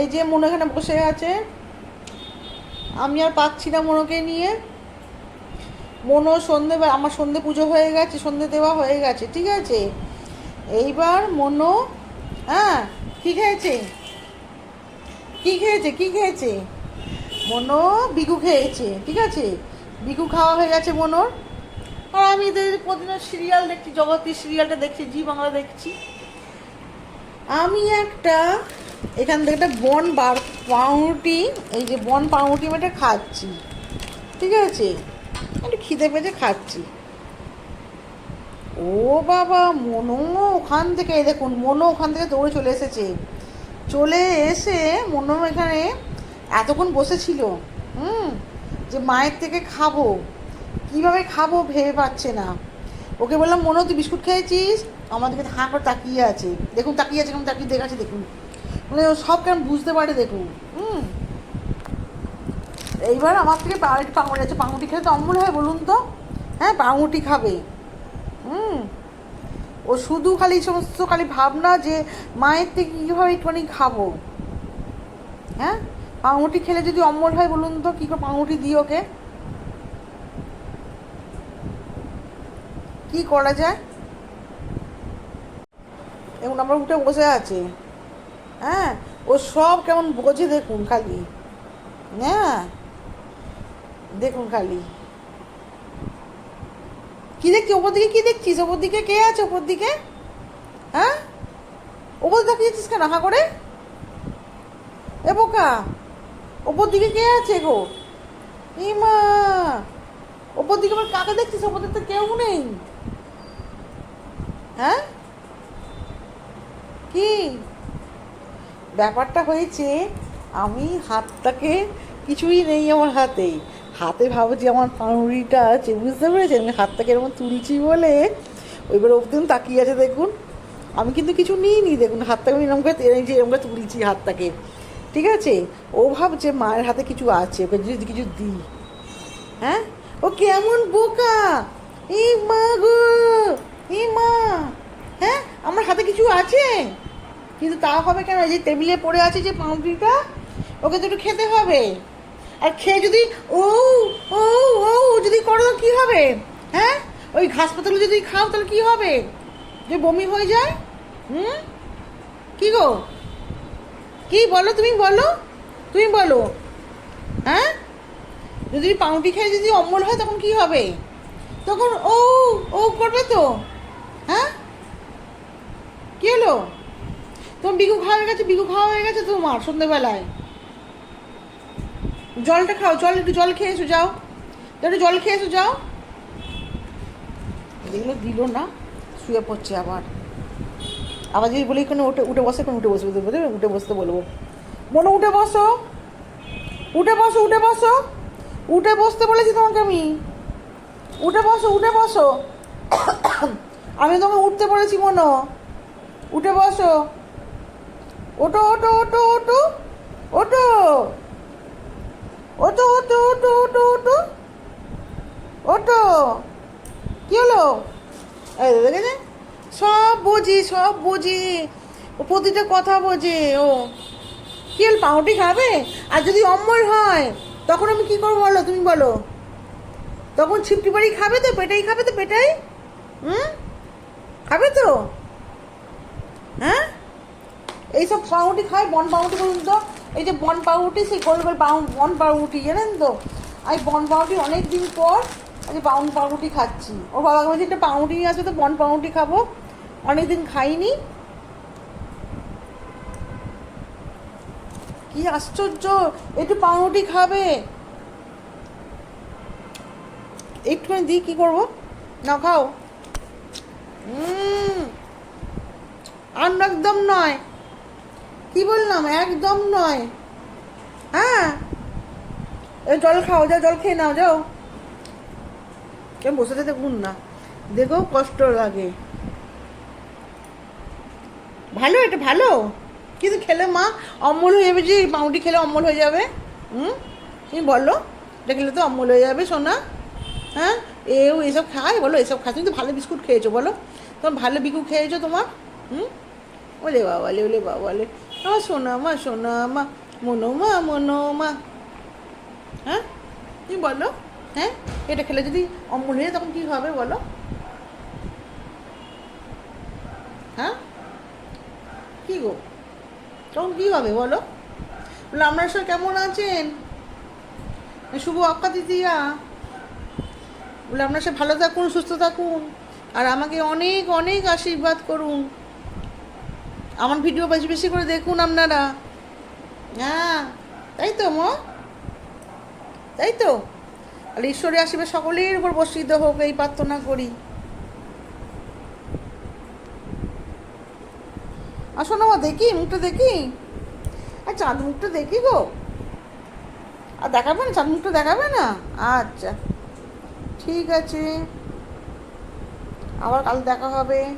এই যে মনে এখানে বসে আছে, আমি আর পাচ্ছি না মনোকে নিয়ে। মনো সন্ধে আমার সন্ধে পুজো হয়ে গেছে, সন্ধে দেওয়া হয়ে গেছে, ঠিক আছে? এইবার মনো হ্যাঁ কী খেয়েছে? কি খেয়েছে? কি খেয়েছে? মনো বিকু খেয়েছে, ঠিক আছে? বিকু খাওয়া হয়ে গেছে মনোর। আর আমি এদের প্রতিদিন সিরিয়াল দেখছি, জগতী সিরিয়ালটা দেখছি, জি বাংলা দেখছি। আমি একটা এখান থেকে একটা বন বার, পাউরুটি, এই যে বন পাউরুটি আমি খাচ্ছি। ঠিক আছে? একটু খিদে পেতে খাচ্ছি। ও বাবা, মনো ওখান থেকে, এই দেখুন, মনো ওখান থেকে দৌড়ে চলে এসেছে। চলে এসে মনো এখানে এতক্ষণ বসেছিল, হুম, যে মায়ের থেকে খাব। কীভাবে খাব ভেবে পাচ্ছে না। ওকে বললাম, মনো, তুই বিস্কুট খেয়েছিস? আমাদেরকে হাঁ করে তাকিয়ে আছে। দেখুন, তাকিয়ে আছে, কেমন তাকিয়ে দেখাচ্ছে, দেখুন। মানে ও সব কেমন বুঝতে পারে দেখুন। হুম। এইবার আমার থেকে পাউরুটি পাউরুটি আছে, পাউরুটি খেলে তো অম্বল হয় বলুন তো? হ্যাঁ পাউরুটি খাবে। হুম। ও শুধু খালি সমস্ত খালি ভাবনা যে মায়ের থেকে কীভাবে একটুখানি খাব। হ্যাঁ? পাউরুটি খেলে যদি অম্বল হয় বলুন তো, কী করে পাউরুটি দিই ওকে? কী করা যায়? এবং আমরা উঠে বসে আছে। হ্যাঁ ও সব কেমন বোঝে দেখুন খালি। হ্যাঁ দেখুন খালি। কি দেখছি? ওপর দিকে কি দেখছিস? ওপর দিকে কে আছে? ওপর দিকে? হ্যাঁ? ওপর দেখিয়েছিস কেন? হা করে? এ বোকা, ওপর দিকে কে আছে গো? ইমা ওপর দিকে আবার কাকে দেখছিস? ওপর দিকে তো কেউ নেই। হ্যাঁ? কি? ব্যাপারটা হয়েছে, আমি হাতটাকে কিছুই নেই আমার হাতে। হাতে ভাবছি আমার পাউরিটা আছে, বুঝতে পেরেছেন? আমি হাতটাকে এরকম তুলছি বলে ওইবার অবদিন তাকিয়ে আছে, দেখুন। আমি কিন্তু কিছু নিইনি, দেখুন, হাতটাকে আমি এরকম করে যে এরকম করে তুলছি হাতটাকে। ঠিক আছে? ও ভাবছে, মায়ের হাতে কিছু আছে, ওকে যদি কিছু দিই। হ্যাঁ? ও কেমন বোকা? এই মা গো! এই মা! হ্যাঁ? আমার হাতে কিছু আছে? কিন্তু তা হবে কেন? যে টেবিলে পড়ে আছে যে পাউরুটিটা, ওকে তো একটু খেতে হবে। আর খেয়ে যদি ও ও ও, যদি করো কী হবে? হ্যাঁ? ওই ঘাস পাতাগুলো যদি খাও তাহলে কী হবে? যে বমি হয়ে যায়? হুম? কী গো? কি বলো তুমি বলো? তুমি বলো। হ্যাঁ? যদি পাউরুটি খেয়ে যদি অম্বল হয় তখন কি হবে? তখন ও ও করবে তো। হ্যাঁ? কি হলো? তোমার বিঘু খাওয়া হয়ে গেছে বিঘু খাওয়া হয়ে গেছে তোমার সন্ধ্যেবেলায় জলটা খাও, জল একটু জল খেয়ে এসো যাও। একটু জল খেয়ে এসো যাও। এগুলো দিল না, শুয়ে পড়ছে আবার। আবার যদি বলি কোনো উঠে উঠে বসে কোনো উঠে বসবে বুঝবে উঠে বসতে বলব। মনে, উঠে বসো। উঠে বসো উঠে বসো। উঠে বসতে বলেছি তোমাকে আমি। উঠে বসো উঠে বসো। আমি তোমাকে উঠতে বলেছি, মনো। উঠে বসো। ওটো ওটো ওটো ওটো ওটো ওটো ওটো ওটো ওটো ওটো ওটো কি হলো? দেখেছে সব বোঝে সব বোঝে। ও প্রতিটা কথা বোঝে, ও। কি হল পাউটি খাবে? আর যদি অম্বল হয়, তখন আমি কি করব বলো, তুমি বলো। তখন ছিপটি বাড়ি খাবে তো, পেটাই খাবে তো, পেটাই? হুম? খাবে তো? হ্যাঁ? এইসব পাউরুটি খায়, বন পাউরুটি বলুন তো। এই যে বন পাউরুটি, সেই গোল গোল বন পাউরুটি, জানেন তো? আমি বন পাউরুটি অনেক দিন পর আজ বাউন পাউরুটি খাচ্ছি। ওর বাবাকে বলছি একটা পাউরুটি নিয়ে তো বন পাউরুটি খাব। অনেকদিন খাইনি। কি আশ্চর্য! একটু পাউরুটি খাবে। একটুখানি দিই, কী করব? না, খাও। আর একদম নয়। কি বললাম? একদম নয়। হ্যাঁ? জল খাও যাও জল খেয়ে নাও, যাও। কেন বসে থাকতে দেখুন না। দেখো কষ্ট লাগে। ভালো, এটা ভালো। কিন্তু খেলে মা অম্বল হয়ে যাবে যে পাউটি খেলে অম্বল হয়ে যাবে। হুম? তুমি বলো, এটা খেলে তো অম্বল হয়ে যাবে, সোনা। হ্যাঁ? এও এসব খায়, বলো, এসব খায়। তুমি তো ভালো বিস্কুট খেয়েছো, বলো। তোমার ভালো বিকু খেয়েছো তোমার? হুম? ওলে বাবা ওলে বাবা বলে আমার সোনা মা সোনা মা মনোমা মনোমা হ্যাঁ তুমি বলো হ্যাঁ এটা খেলে যদি অম্বল হয়ে তখন কী হবে বলো হ্যাঁ কী গো তখন কী হবে বলো বলে আপনারা সবাই কেমন আছেন শুভ অক্কা দিদিয়া বলে আপনারা সব ভালো থাকুন সুস্থ থাকুন আর আমাকে অনেক অনেক আশীর্বাদ করুন আমার ভিডিও বেশি বেশি করে দেখুন আপনারা। হ্যাঁ তাই তো, মো? তাই তো? আর ঈশ্বরের আশীর্বাদ সকলের উপর বর্ষিত হোক, এই প্রার্থনা করি। আসো না, মা, দেখি, মুখটা দেখি। আর চাঁদ মুখটা দেখি গো। আর দেখাবে না, চাঁদ মুখটা দেখাবে না? আচ্ছা ঠিক আছে। আবার কাল দেখা হবে।